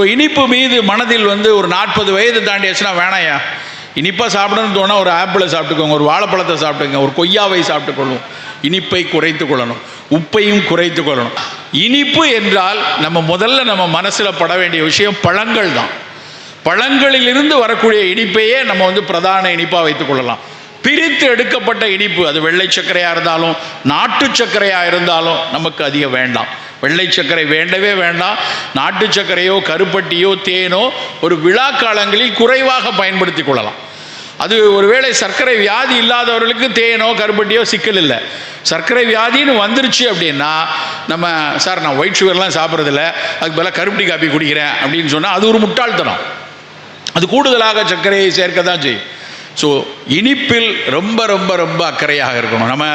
இப்போ இனிப்பு மீது மனதில் வந்து ஒரு நாற்பது வயது தாண்டியாச்சுன்னா வேணாயா இனிப்பாக சாப்பிடணும்னு தோணா ஒரு ஆப்பிளை சாப்பிட்டுக்கோங்க ஒரு வாழைப்பழத்தை சாப்பிட்டுங்க ஒரு கொய்யாவை சாப்பிட்டுக்கொள்ளும் இனிப்பை குறைத்து கொள்ளணும். உப்பையும் குறைத்து கொள்ளணும். இனிப்பு என்றால் நம்ம முதல்ல நம்ம மனசில் பட வேண்டிய விஷயம் பழங்கள் தான். பழங்களிலிருந்து வரக்கூடிய இனிப்பையே நம்ம வந்து பிரதான இனிப்பாக வைத்துக் கொள்ளலாம். பிரித்து எடுக்கப்பட்ட இனிப்பு அது வெள்ளை சர்க்கரையாக இருந்தாலும் நாட்டு சர்க்கரையாக இருந்தாலும் நமக்கு அதிகம் வேண்டாம். வெள்ளை சர்க்கரை வேண்டவே வேண்டாம். நாட்டு சர்க்கரையோ கருப்பட்டியோ தேனோ ஒரு விழா காலங்களில் குறைவாக பயன்படுத்தி கொள்ளலாம். அது ஒருவேளை சர்க்கரை வியாதி இல்லாதவர்களுக்கு தேனோ கருப்பட்டியோ சிக்கல் இல்லை. சர்க்கரை வியாதின்னு வந்துருச்சு அப்படின்னா நம்ம சார் நான் ஒயிட் சுகர்லாம் சாப்பிட்றதில்ல. அதுக்கு பதிலாக கருப்பட்டி காப்பி குடிக்கிறேன். அப்படின்னு சொன்னால் அது ஒரு முட்டாள்தனம். அது கூடுதலாக சர்க்கரையை சேர்க்க தான் செய்யும். ஸோ இனிப்பில் ரொம்ப ரொம்ப ரொம்ப அக்கறையாக இருக்கணும். நம்ம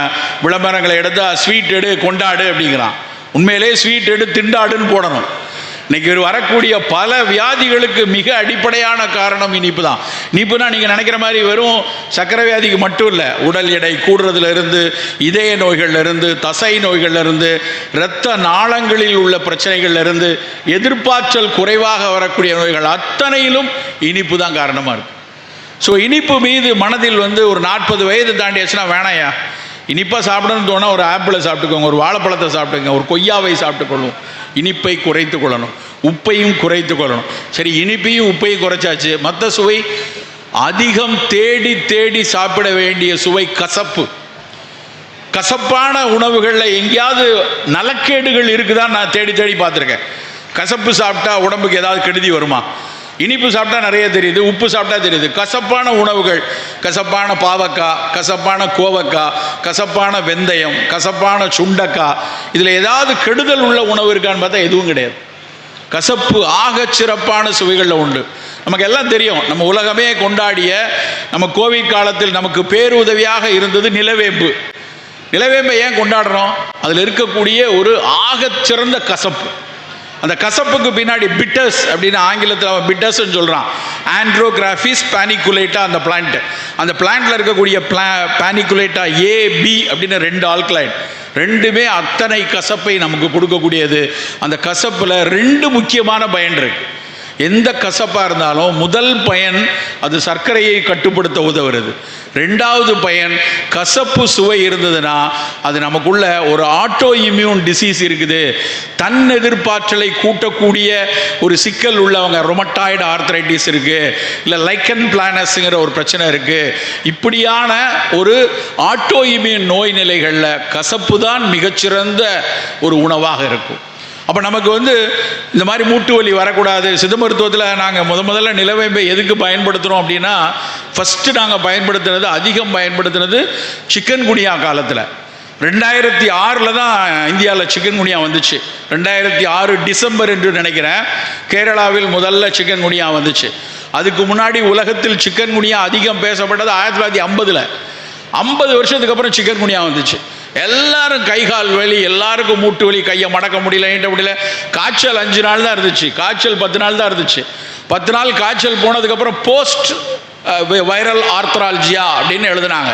விளம்பரங்களை எடுத்தால் ஸ்வீட் எடு கொண்டாடு அப்படிங்கிறான். உண்மையிலே ஸ்வீட் எடு திண்டாடுன்னு போடணும். இன்னைக்கு வரக்கூடிய பல வியாதிகளுக்கு மிக அடிப்படையான காரணம் இனிப்பு தான் இனிப்புனா நீங்கள் நினைக்கிற மாதிரி வெறும் சக்கரை வியாதிக்கு மட்டும் இல்லை உடல் எடை கூடுறதுல இருந்து இதய நோய்கள்ல இருந்து தசை நோய்கள்ல இருந்து இரத்த நாளங்களில் உள்ள பிரச்சனைகள்ல இருந்து குறைவாக வரக்கூடிய நோய்கள் அத்தனையிலும் இனிப்பு தான் காரணமாக இருக்கு. ஸோ இனிப்பு மீது மனதில் வந்து ஒரு நாற்பது வயது தாண்டியாச்சுன்னா வேணாயா இனிப்பாக சாப்பிடணும்னு தோணா ஒரு ஆப்பிளை சாப்பிட்டுக்கோங்க ஒரு வாழைப்பழத்தை சாப்பிட்டுக்கோங்க ஒரு கொய்யாவை சாப்பிட்டுக்கொள்ளும். இனிப்பை குறைத்து கொள்ளணும். உப்பையும் குறைத்து கொள்ளணும். சரி இனிப்பையும் உப்பையும் குறைச்சாச்சு. மற்ற சுவை அதிகம் தேடி தேடி சாப்பிட வேண்டிய சுவை கசப்பு. கசப்பான உணவுகளில் எங்கேயாவது நலக்கேடுகள் இருக்குதான் நான் தேடி தேடி பார்த்துருக்கேன். கசப்பு சாப்பிட்டா உடம்புக்கு ஏதாவது கெடுதி வருமா? இனிப்பு சாப்பிட்டா நிறைய தெரியுது உப்பு சாப்பிட்டா தெரியுது. கசப்பான உணவுகள் கசப்பான பாவக்காய் கசப்பான கோவக்காய் கசப்பான வெந்தயம் கசப்பான சுண்டக்காய் இதில் ஏதாவது கெடுதல் உள்ள உணவு இருக்கான்னு பார்த்தா எதுவும் கிடையாது. கசப்பு ஆக சிறப்பான சுவைகளில் உண்டு. நமக்கு எல்லாம் தெரியும் நம்ம உலகமே கொண்டாடிய நம்ம கோவிட் காலத்தில் நமக்கு பேருதவியாக இருந்தது நிலவேம்பு. நிலவேம்பை ஏன் கொண்டாடுறோம்? அதில் இருக்கக்கூடிய ஒரு ஆகச்சிறந்த கசப்பு. அந்த கசப்புக்கு பின்னாடி பிட்டர்ஸ் அப்படின்னு ஆங்கிலத்தில் அவன் பிட்டர்ஸ்ன்னு சொல்கிறான் ஆண்ட்ரோகிராஃபிஸ் பேனிகுலேட்டா அந்த பிளான்ட் அந்த பிளான்ட்டில் இருக்கக்கூடிய பிளா பேனிகுலேட்டா ஏ பி அப்படின்னு ரெண்டு ஆல்கலைன் ரெண்டுமே அத்தனை கசப்பை நமக்கு கொடுக்கக்கூடியது. அந்த கசப்பில் ரெண்டு முக்கியமான பயன் இருக்கு. எந்த கசப்பாக இருந்தாலும் முதல் பயன் அது சர்க்கரையை கட்டுப்படுத்த உதவுறது. ரெண்டாவது பயன் கசப்பு சுவை இருந்ததுன்னா அது நமக்குள்ள ஒரு ஆட்டோ இம்யூன் டிசீஸ் இருக்குது. தன் எதிர்ப்பாற்றலை கூட்டக்கூடிய ஒரு சிக்கல் உள்ளவங்க ரொமட்டாய்டு ஆர்த்ரைட்டிஸ் இருக்கு இல்லை லைக்கன் பிளானஸ்ங்கிற ஒரு பிரச்சனை இருக்கு. இப்படியான ஒரு ஆட்டோ இம்யூன் நோய் நிலைகளில் கசப்பு தான் மிகச்சிறந்த ஒரு உணவாக இருக்கும். அப்போ நமக்கு வந்து இந்த மாதிரி மூட்டு வலி வரக்கூடாது. சித்த மருத்துவத்தில் நாங்கள் முத முதல்ல நிலவேம்பை எதுக்கு பயன்படுத்துகிறோம் அப்படின்னா ஃபஸ்ட்டு நாங்கள் பயன்படுத்துனது அதிகம் பயன்படுத்துனது சிக்கன் குனியா காலத்தில். ரெண்டாயிரத்தி ஆறில் தான் இந்தியாவில் சிக்கன் குனியா வந்துச்சு. ரெண்டாயிரத்தி ஆறு டிசம்பர் என்று நினைக்கிறேன் கேரளாவில் முதல்ல சிக்கன் குனியா வந்துச்சு. அதுக்கு முன்னாடி உலகத்தில் சிக்கன் குனியா அதிகம் பேசப்பட்டது ஆயிரத்தி தொள்ளாயிரத்தி ஐம்பதில். ஐம்பது வருஷத்துக்கு அப்புறம் சிக்கன் குனியா வந்துச்சு. எல்லாரும் கை கால் வலி எல்லாருக்கும் மூட்டு வலி கையை மடக்க முடியல ஈட்ட முடியல. காய்ச்சல் அஞ்சு நாள் தான் இருந்துச்சு. காய்ச்சல் பத்து நாள் தான் இருந்துச்சு. பத்து நாள் காய்ச்சல் போனதுக்கப்புறம் போஸ்ட் வைரல் ஆர்த்ராலஜியா அப்படின்னு எழுதுனாங்க.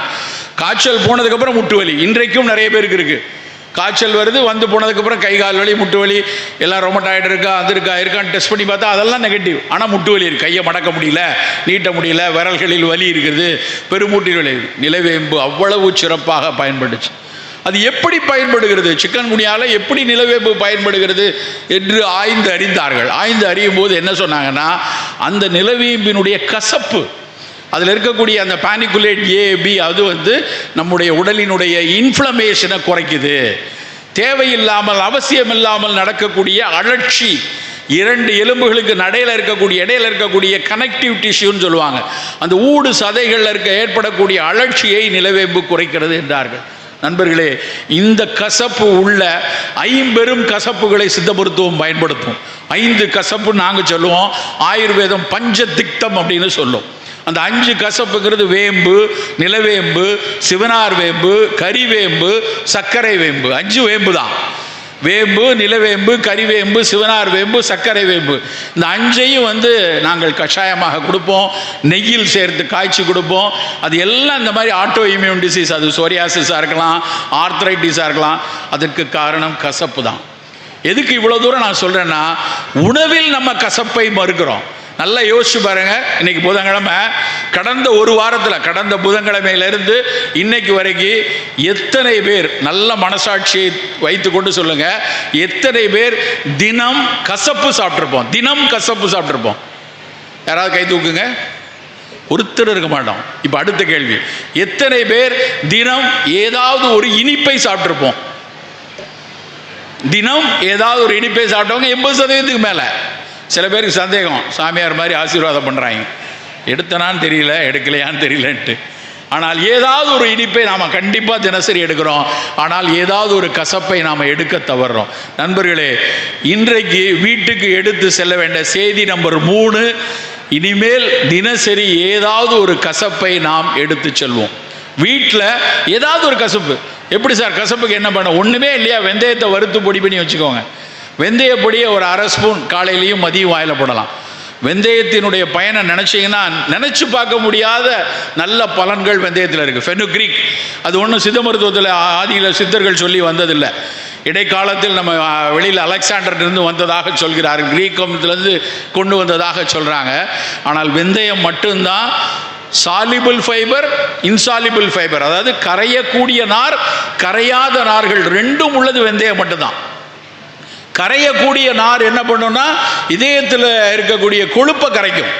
காய்ச்சல் போனதுக்கப்புறம் முட்டு வலி. இன்றைக்கும் நிறைய பேருக்கு இருக்குது காய்ச்சல் வருது வந்து போனதுக்கப்புறம் கை கால் வலி முட்டு வலி. எல்லாம் ரொம்ப டயர்ட் இருக்கா அது இருக்கா இருக்கான்னு டெஸ்ட் பண்ணி பார்த்தா அதெல்லாம் நெகட்டிவ் ஆனால் முட்டு வலி இருக்குது கையை மடக்க முடியல நீட்ட முடியல விரல்களில் வலி இருக்குது பெருமூட்டில் வலி நிலவேம்பு அவ்வளவு சிறப்பாக பயன்பட்டுச்சு. அது எப்படி பயன்படுகிறது? சிக்கன் குனியால் எப்படி நிலவேம்பு பயன்படுகிறது என்று ஆய்ந்து அறிந்தார்கள். ஆய்ந்து அறியும் போது என்ன சொன்னாங்கன்னா அந்த நிலவேம்பினுடைய கசப்பு அதில் இருக்கக்கூடிய அந்த பானிகுலேட் ஏ பி அது வந்து நம்முடைய உடலினுடைய இன்ஃப்ளமேஷனை குறைக்குது. தேவையில்லாமல் அவசியம் இல்லாமல் நடக்கக்கூடிய அழற்சி இரண்டு எலும்புகளுக்கு நடையில் இருக்கக்கூடிய இடையில இருக்கக்கூடிய கனெக்டிவ் டிஷ்யூன்னு சொல்லுவாங்க. அந்த ஊடு சதைகளில் இருக்க ஏற்படக்கூடிய அழற்சியை நிலவேம்பு குறைக்கிறது என்றார்கள். நண்பர்களே இந்த கசப்பு உள்ள ஐம்பெரும் கசப்புகளை சித்த மருத்துவம் பயன்படுத்தும் ஐந்து கசப்பு நாங்கள் சொல்லுவோம் ஆயுர்வேதம் பஞ்ச திக்தம் அப்படின்னு சொல்லும். அந்த அஞ்சு கசப்புங்கிறது வேம்பு நிலவேம்பு சிவனார் வேம்பு கறிவேம்பு சர்க்கரை வேம்பு. அஞ்சு வேம்பு தான் வேம்பு நிலவேம்பு கறிவேம்பு சிவனார் வேம்பு சர்க்கரை வேம்பு. இந்த அஞ்சையும் வந்து நாங்கள் கஷாயமாக கொடுப்போம். நெய்யில் சேர்த்து காய்ச்சி கொடுப்போம். அது எல்லாம் இந்த மாதிரி ஆட்டோ இம்யூன் டிசீஸ் அது சோரியாசிஸாக இருக்கலாம் ஆர்த்ரைட்டிஸாக இருக்கலாம். அதற்கு காரணம் கசப்பு தான். எதுக்கு இவ்வளோ தூரம் நான் சொல்கிறேன்னா உணவில் நம்ம கசப்பை மறுக்கிறோம். நல்லா யோசிச்சு பாருங்க. இன்னைக்கு புதன்கிழமை. கடந்த ஒரு வாரத்தில் கடந்த புதன்கிழமையிலிருந்து இன்னைக்கு வரைக்கும் எத்தனை பேர் நல்ல மனசாட்சியை வைத்து கொண்டு சொல்லுங்க. எத்தனை பேர் தினம் கசப்பு சாப்பிட்ருப்போம் தினம் கசப்பு சாப்பிட்ருப்போம் யாராவது கை தூக்குங்க? ஒருத்தர் இருக்க மாட்டோம். இப்போ அடுத்த கேள்வி. எத்தனை பேர் தினம் ஏதாவது ஒரு இனிப்பை சாப்பிட்ருப்போம் தினம் ஏதாவது ஒரு இனிப்பை சாப்பிட்டவங்க எண்பது சதவீதத்துக்கு மேலே. சில பேருக்கு சந்தேகம் சாமியார் மாதிரி ஆசீர்வாதம் பண்ணுறாங்க எடுத்தனான்னு தெரியல எடுக்கலையான்னு தெரியலன்ட்டு. ஆனால் ஏதாவது ஒரு இனிப்பை நாம் கண்டிப்பாக தினசரி எடுக்கிறோம். ஆனால் ஏதாவது ஒரு கசப்பை நாம் எடுக்க தவறுறோம் நண்பர்களே இன்றைக்கு வீட்டுக்கு எடுத்து செல்ல வேண்டிய செய்தி நம்பர் மூணு. இனிமேல் தினசரி ஏதாவது ஒரு கசப்பை நாம் எடுத்து செல்வோம். வீட்டில் ஏதாவது ஒரு கசப்பு. எப்படி சார்? கசப்புக்கு என்ன பண்ண ஒன்றுமே இல்லையா? வெந்தயத்தை வறுத்து பொடி பண்ணி வச்சுக்கோங்க. வெந்தயப்பொடியை ஒரு அரை ஸ்பூன் காலையிலையும் மதியம் வாயில் போடலாம். வெந்தயத்தினுடைய பயனை நினச்சிங்கன்னா நினச்சி பார்க்க முடியாத நல்ல பலன்கள் வெந்தயத்தில் இருக்குது ஃபெனுக்ரிக் அது ஒன்றும் சித்த மருத்துவத்தில் ஆதியில் சித்தர்கள் சொல்லி வந்ததில்லை. இடைக்காலத்தில் நம்ம வெளியில் அலெக்சாண்டர்லேருந்து வந்ததாக சொல்கிறார் கிரீக்கத்திலிருந்து கொண்டு வந்ததாக சொல்கிறாங்க ஆனால் வெந்தயம் மட்டும்தான் சாலிபிள் ஃபைபர் இன்சாலிபிள் ஃபைபர் அதாவது கரையக்கூடிய நார் கரையாத நார்கள் ரெண்டும் உள்ளது வெந்தயம் மட்டும்தான். கரையக்கூடிய நார் என்ன பண்ணும்னா இதயத்தில் இருக்கக்கூடிய கொழுப்பை கரைக்கும்.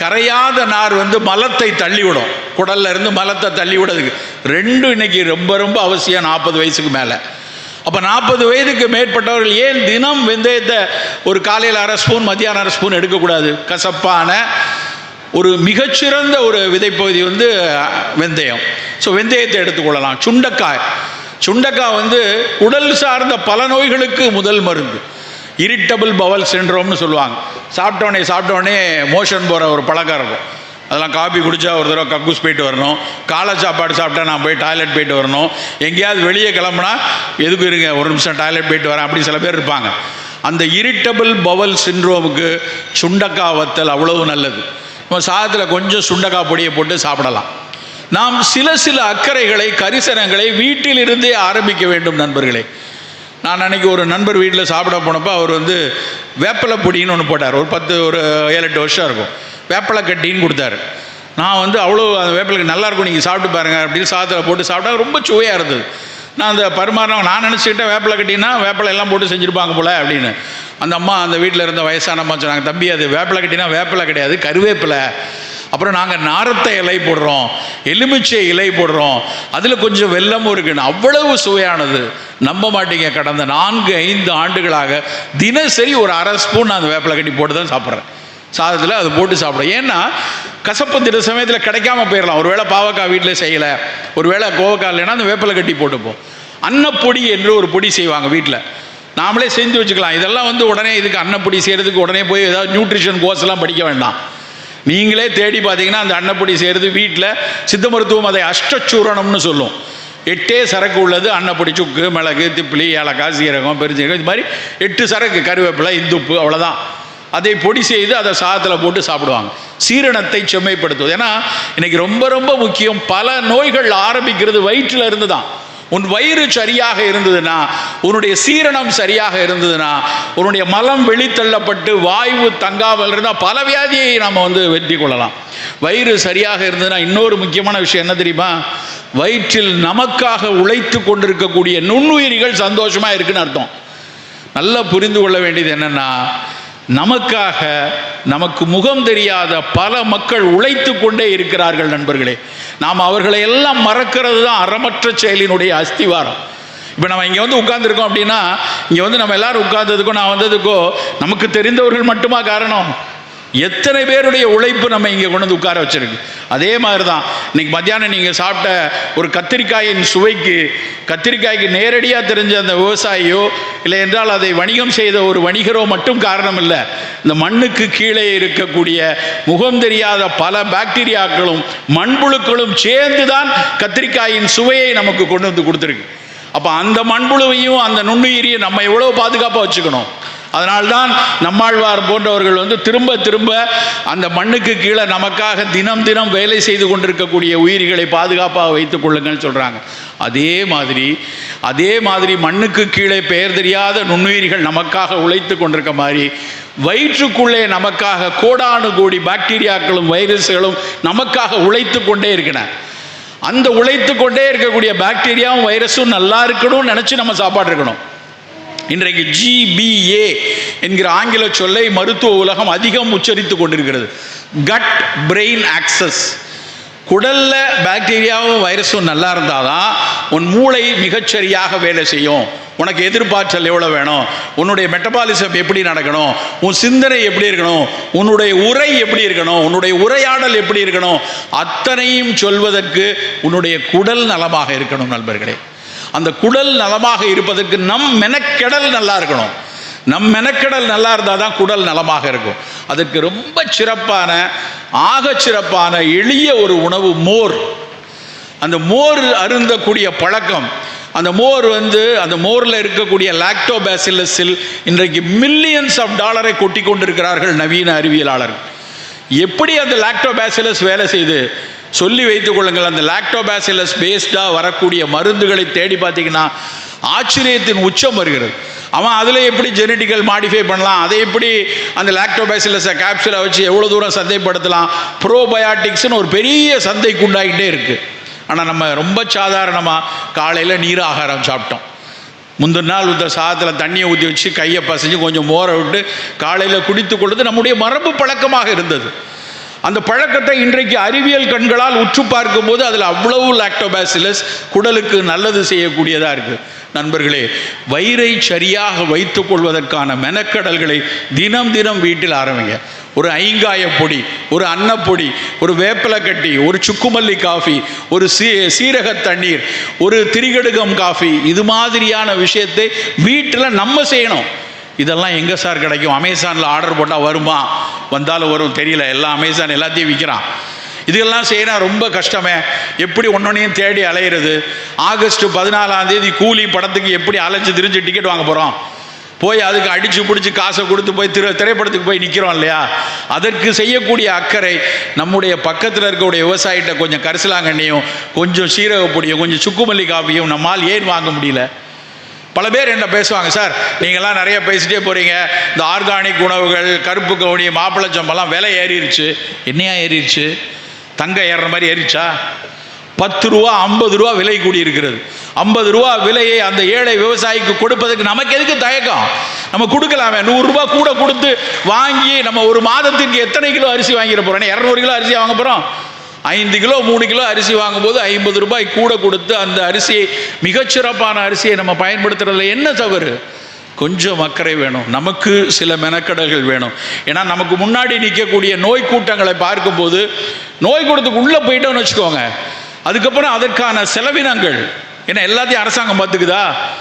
கரையாத நார் வந்து மலத்தை தள்ளிவிடும். குடல்ல இருந்து மலத்தை தள்ளி விடுறதுக்கு ரெண்டும் இன்னைக்கு ரொம்ப ரொம்ப அவசியம் நாற்பது வயசுக்கு மேலே. அப்போ நாற்பது வயதுக்கு மேற்பட்டவர்கள் ஏன் தினம் வெந்தயத்தை ஒரு காலையில் அரை ஸ்பூன் மத்தியானம் அரை ஸ்பூன் எடுக்கக்கூடாது? கசப்பான ஒரு மிகச்சிறந்த ஒரு விதைப்பகுதி வந்து வெந்தயம். ஸோ வெந்தயத்தை எடுத்துக்கொள்ளலாம். சுண்டக்காய். சுண்டக்காய் வந்து உடல் சார்ந்த பல நோய்களுக்கு முதல் மருந்து. இரிட்டபிள் பவல் சின்ரோம்னு சொல்லுவாங்க. சாப்பிட்டோடனே சாப்பிட்டோடனே மோஷன் போகிற ஒரு பழக்கம் இருக்கும். அதெல்லாம் காபி குடித்தா ஒரு தடவை கக்கூஸ் போயிட்டு வரணும். காலை சாப்பாடு சாப்பிட்டா நான் போய் டாய்லெட் போயிட்டு வரணும். எங்கேயாவது வெளியே கிளம்புனா எதுக்கு இருங்க ஒரு நிமிஷம் டாய்லெட் போயிட்டு வரேன் அப்படி சில பேர் இருப்பாங்க. அந்த இரிட்டபிள் பவல் சின்ரோமுக்கு சுண்டக்காய் வத்தல் அவ்வளவு நல்லது. நம்ம சாதத்தில் கொஞ்சம் சுண்டக்காய் பொடியை போட்டு சாப்பிடலாம். நாம் சில சில அக்கறைகளை கரிசனங்களை வீட்டிலிருந்தே ஆரம்பிக்க வேண்டும் நண்பர்களே. நான் அன்னைக்கு ஒரு நண்பர் வீட்டில் சாப்பிட போனப்போ அவர் வந்து வேப்பிலை பொடின்னு ஒன்று போட்டார். ஒரு பத்து ஒரு ஏழு எட்டு வருஷம் இருக்கும். வேப்பிலை கட்டின்னு கொடுத்தாரு. நான் வந்து அவ்வளோ அந்த வேப்பலுக்கு நல்லாயிருக்கும் நீங்கள் சாப்பிட்டு பாருங்கள் அப்படின்னு சாதத்தில் போட்டு சாப்பிட்டா ரொம்ப சுவையாக இருந்தது. நான் அந்த பரிமாறினவங்க நான் நினச்சிக்கிட்டேன் வேப்பிலை கட்டினா வேப்பிலை எல்லாம் போட்டு செஞ்சுருப்பாங்க போல அப்படின்னு. அந்த அம்மா அந்த வீட்டில் இருந்த வயசான அம்மா சொன்னாங்க தம்பி அது வேப்பிலை கட்டினா வேப்பிலை கிடையாது கருவேப்பிலை. அப்புறம் நாங்கள் நாரத்தை இலை போடுறோம் எலுமிச்சை இலை போடுறோம். அதில் கொஞ்சம் வெல்லமும் இருக்குன்னு. அவ்வளவு சுவையானது. நம்ப மாட்டீங்க கடந்த நான்கு ஐந்து ஆண்டுகளாக தினசரி ஒரு அரை ஸ்பூன் நான் அந்த வேப்பிலை கட்டி போட்டு தான் சாப்பிட்றேன். சாதத்தில் அது போட்டு சாப்பிடுறேன். ஏன்னா கசப்பு திட சமயத்தில் கிடைக்காம போயிடலாம் ஒரு வேளை பாவக்காய் வீட்டில் செய்யலை ஒரு வேளை கோவக்காய் இல்லைன்னா அந்த வேப்பிலை கட்டி போட்டுப்போம். அன்னப்பொடி என்று ஒரு பொடி செய்வாங்க வீட்டில் நாமளே செஞ்சு வச்சுக்கலாம். இதெல்லாம் வந்து உடனே இதுக்கு அன்னப்பொடி செய்கிறதுக்கு உடனே போய் ஏதாவது நியூட்ரிஷன் கோர்ஸ் எல்லாம் படிக்க வேண்டாம். நீங்களே தேடி பார்த்தீங்கன்னா அந்த அன்னப்பொடி செய்கிறது வீட்டில் சித்த மருத்துவம் அதை அஷ்டச்சூரணம்னு சொல்லும். எட்டே சரக்கு உள்ளது அன்னப்பொடி சுக்கு மிளகு திப்பிலி ஏலக்காய் சீரகம் பெருஞ்சீரகம் இது மாதிரி எட்டு சரக்கு கருவேப்பிலை இந்துப்பு அவ்வளோதான் அதை பொடி செய்து அதை சாதத்தில் போட்டு சாப்பிடுவாங்க. சீரணத்தை செம்மைப்படுத்துவது. ஏன்னா இன்னைக்கு ரொம்ப ரொம்ப முக்கியம். பல நோய்கள் ஆரம்பிக்கிறது வயிற்றில் இருந்து தான் உன் வயிறு சரியாக இருந்ததுன்னா உன்னுடைய சீரணம் சரியாக இருந்ததுன்னா உன்னுடைய மலம் வெளித்தள்ளப்பட்டு வாய்வு தங்காமல் இருந்தால் பல வியாதியை நாம் வந்து வெற்றி கொள்ளலாம். வயிறு சரியாக இருந்ததுன்னா இன்னொரு முக்கியமான விஷயம் என்ன தெரியுமா? வயிற்றில் நமக்காக உழைத்து கொண்டிருக்கக்கூடிய நுண்ணுயிரிகள் சந்தோஷமாக இருக்குன்னு அர்த்தம். நல்லா புரிந்து கொள்ள வேண்டியது என்னென்னா நமக்காக நமக்கு முகம் தெரியாத பல மக்கள் உழைத்து கொண்டே இருக்கிறார்கள் நண்பர்களே. நாம் அவர்களை எல்லாம் மறக்கிறது தான் அறமற்ற செயலினுடைய அஸ்திவாரம். இப்போ நம்ம இங்கே வந்து உட்கார்ந்துருக்கோம் அப்படின்னா இங்கே வந்து நம்ம எல்லாரும் உட்கார்ந்ததுக்கும் நான் வந்ததுக்கோ நமக்கு தெரிந்தவர்கள் மட்டுமா காரணம்? எத்தனை பேருடைய உழைப்பு நம்ம இங்கே கொண்டு வந்து உட்கார வச்சிருக்கு? அதே மாதிரி தான் இன்னைக்கு மத்தியானம் நீங்கள் சாப்பிட்ட ஒரு கத்திரிக்காயின் சுவைக்கு கத்திரிக்காய்க்கு நேரடியாக தெரிஞ்ச அந்த விவசாயியோ இல்லை என்றால் அதை வணிகம் செய்த ஒரு வணிகரோ மட்டும் காரணம் இல்லை. இந்த மண்ணுக்கு கீழே இருக்கக்கூடிய முகம் தெரியாத பல பாக்டீரியாக்களும் மண்புழுக்களும் சேர்ந்து தான் கத்திரிக்காயின் சுவையை நமக்கு கொண்டு வந்து கொடுத்துருக்கு. அப்போ அந்த மண்புழுவையும் அந்த நுண்ணுயிரியும் நம்ம எவ்வளோ பாதுகாப்பாக வச்சுக்கணும்? அதனால்தான் நம்மாழ்வார் போன்றவர்கள் வந்து திரும்ப திரும்ப அந்த மண்ணுக்கு கீழே நமக்காக தினம் தினம் வேலை செய்து கொண்டிருக்கக்கூடிய உயிர்களை பாதுகாப்பாக வைத்துக் கொள்ளுங்கள்னு சொல்கிறாங்க அதே மாதிரி அதே மாதிரி மண்ணுக்கு கீழே பெயர் தெரியாத நுண்ணுயிரிகள் நமக்காக உழைத்து கொண்டிருக்க மாதிரி வயிற்றுக்குள்ளே நமக்காக கோடானு கோடி பாக்டீரியாக்களும் வைரஸ்களும் நமக்காக உழைத்து கொண்டே இருக்கின்றன அந்த உழைத்து கொண்டே இருக்கக்கூடிய பாக்டீரியாவும் வைரஸும் நல்லா இருக்கணும்னு நினச்சி நம்ம சாப்பாடு இருக்கணும். இன்றைக்கு ஜிபிஏ என்கிற ஆங்கில சொல்லை மருத்துவ உலகம் அதிகம் உச்சரித்து கொண்டிருக்கிறது. கட் பிரெயின் ஆக்சஸ் குடல்ல பாக்டீரியாவும் வைரஸும் நல்லா இருந்தாதான் உன் மூளை மிகச்சரியாக வேலை செய்யும். உனக்கு எதிர்பார்த்தல் எவ்வளோ வேணும்? உன்னுடைய மெட்டபாலிசம் எப்படி நடக்கணும்? உன் சிந்தனை எப்படி இருக்கணும்? உன்னுடைய உரை எப்படி இருக்கணும்? உன்னுடைய உரையாடல் எப்படி இருக்கணும்? அத்தனையும் சொல்வதற்கு உன்னுடைய குடல் நலமாக இருக்கணும் நண்பர்களே. அந்த குடல் நலமாக இருப்பதற்கு நம் மெனக்கெடல் நல்லா இருக்கணும். நம் மெனக்கெடல் நல்லா இருந்தால் தான் குடல் நலமாக இருக்கும். அதுக்கு ரொம்ப சிறப்பான ஆகச் சிறப்பான எளிய ஒரு உணவு மோர். அந்த மோர் அருந்தக்கூடிய பழக்கம். அந்த மோர் வந்து அந்த மோரில் இருக்கக்கூடிய லாக்டோபேசிலஸில் இன்றைக்கு மில்லியன்ஸ் ஆஃப் டாலரை கொட்டி கொண்டிருக்கிறார்கள் நவீன அறிவியலாளர்கள். எப்படி அந்த லாக்டோபேசிலஸ் வேலை செய்து சொல்லி வைத்துக் கொள்ளுங்கள் அந்த லாக்டோபாசிலஸ் பேஸ்டாக வரக்கூடிய மருந்துகளை தேடி பார்த்தீங்கன்னா ஆச்சரியத்தின் உச்சம் வருகிறது. அவன் அதில் எப்படி ஜெனட்டிக்கல் மாடிஃபை பண்ணலாம் அதை எப்படி அந்த லாக்டோபாசிலஸை கேப்சூலை வச்சு எவ்வளோ தூரம் சந்தைப்படுத்தலாம் ப்ரோபயாட்டிக்ஸ்னு ஒரு பெரிய சந்தைக்கு உண்டாகிட்டே இருக்குது ஆனால் நம்ம ரொம்ப சாதாரணமாக காலையில் நீர் ஆகாரம் சாப்பிட்டோம். முந்தின நாள் இந்த சாதத்தில் தண்ணியை ஊற்றி வச்சு கையை பசைஞ்சு கொஞ்சம் மோரை விட்டு காலையில் குடித்து கொள்வது நம்முடைய மரபு பழக்கமாக இருந்தது. அந்த பழக்கத்தை இன்றைக்கு அறிவியல் கண்களால் உற்று பார்க்கும்போது அதில் அவ்வளவு லாக்டோபாசிலஸ் குடலுக்கு நல்லது செய்யக்கூடியதாக இருக்குது நண்பர்களே வயிறை சரியாக வைத்துக் கொள்வதற்கான மெனக்கடல்களை தினம் தினம் வீட்டில் ஆரம்பிங்க. ஒரு ஐங்காய பொடி ஒரு அன்னப்பொடி ஒரு வேப்பிலை கட்டி ஒரு சுக்குமல்லி காஃபி ஒரு சீ சீரக தண்ணீர் ஒரு திரிகடுகம் காஃபி இது மாதிரியான விஷயத்தை வீட்டில் நம்ம செய்யணும். இதெல்லாம் எங்கே சார் கிடைக்கும்? அமேசானில் ஆர்டர் போட்டால் வருமா? வந்தாலும் வரும் தெரியல. எல்லாம் அமேசான் எல்லாத்தையும் விற்கிறான் இதெல்லாம் செய்யணும் ரொம்ப கஷ்டமே. எப்படி ஒன்னொன்னையும் தேடி அலையிறது? ஆகஸ்ட் பதினாலாம் தேதி கூலி படத்துக்கு எப்படி அலைஞ்சு திரிஞ்சு டிக்கெட் வாங்க போகிறோம் போய் அதுக்கு அடிச்சு பிடிச்சி காசை கொடுத்து போய் திரு திரைப்படத்துக்கு போய் நிற்கிறோம் இல்லையா? அதற்கு செய்யக்கூடிய அக்கறை நம்முடைய பக்கத்தில் இருக்கக்கூடிய விவசாயிகிட்ட கொஞ்சம் கரிசலாங்கண்ணியும் கொஞ்சம் சீரக பொடியும் கொஞ்சம் சுக்குமல்லி காப்பியும் நம்மால் ஏன் வாங்க முடியல? பல பேர் என்ன பேசுவாங்க சார் நீங்கள்லாம் நிறைய பேசிட்டே போகிறீங்க இந்த ஆர்கானிக் உணவுகள் கருப்பு கவுனி மாப்பிளச்சம்பெல்லாம் விலை ஏறிடுச்சு என்னையா ஏறிடுச்சு தங்கம் ஏறுற மாதிரி ஏறிச்சா? பத்து ரூபா ஐம்பது ரூபா விலை கூடி இருக்கிறது ஐம்பது ரூபா விலையை அந்த ஏழை விவசாயிக்கு கொடுப்பதற்கு நமக்கு எதுக்கு தயக்கம்? நம்ம கொடுக்கலாமே. நூறுரூபா கூட கொடுத்து வாங்கி நம்ம ஒரு மாதத்திற்கு எத்தனை கிலோ அரிசி வாங்கிட போகிறோம் இரநூறு கிலோ அரிசி வாங்க போகிறோம் ஐந்து கிலோ மூணு கிலோ அரிசி வாங்கும்போது ஐம்பது ரூபாய் கூட கொடுத்து அந்த அரிசியை மிகச்சிறப்பான அரிசியை நம்ம பயன்படுத்துறதுல என்ன தவறு? கொஞ்சம் அக்கறை வேணும். நமக்கு சில மெனக்கடல்கள் வேணும். ஏன்னா நமக்கு முன்னாடி நிற்கக்கூடிய நோய் கூட்டங்களை பார்க்கும்போது நோய் கூட்டத்துக்கு உள்ளே போயிட்டோம்னு வச்சுக்கோங்க. அதுக்கப்புறம் அதற்கான செலவினங்கள். ஏன்னா எல்லாத்தையும் அரசாங்கம் பார்த்துக்குதா?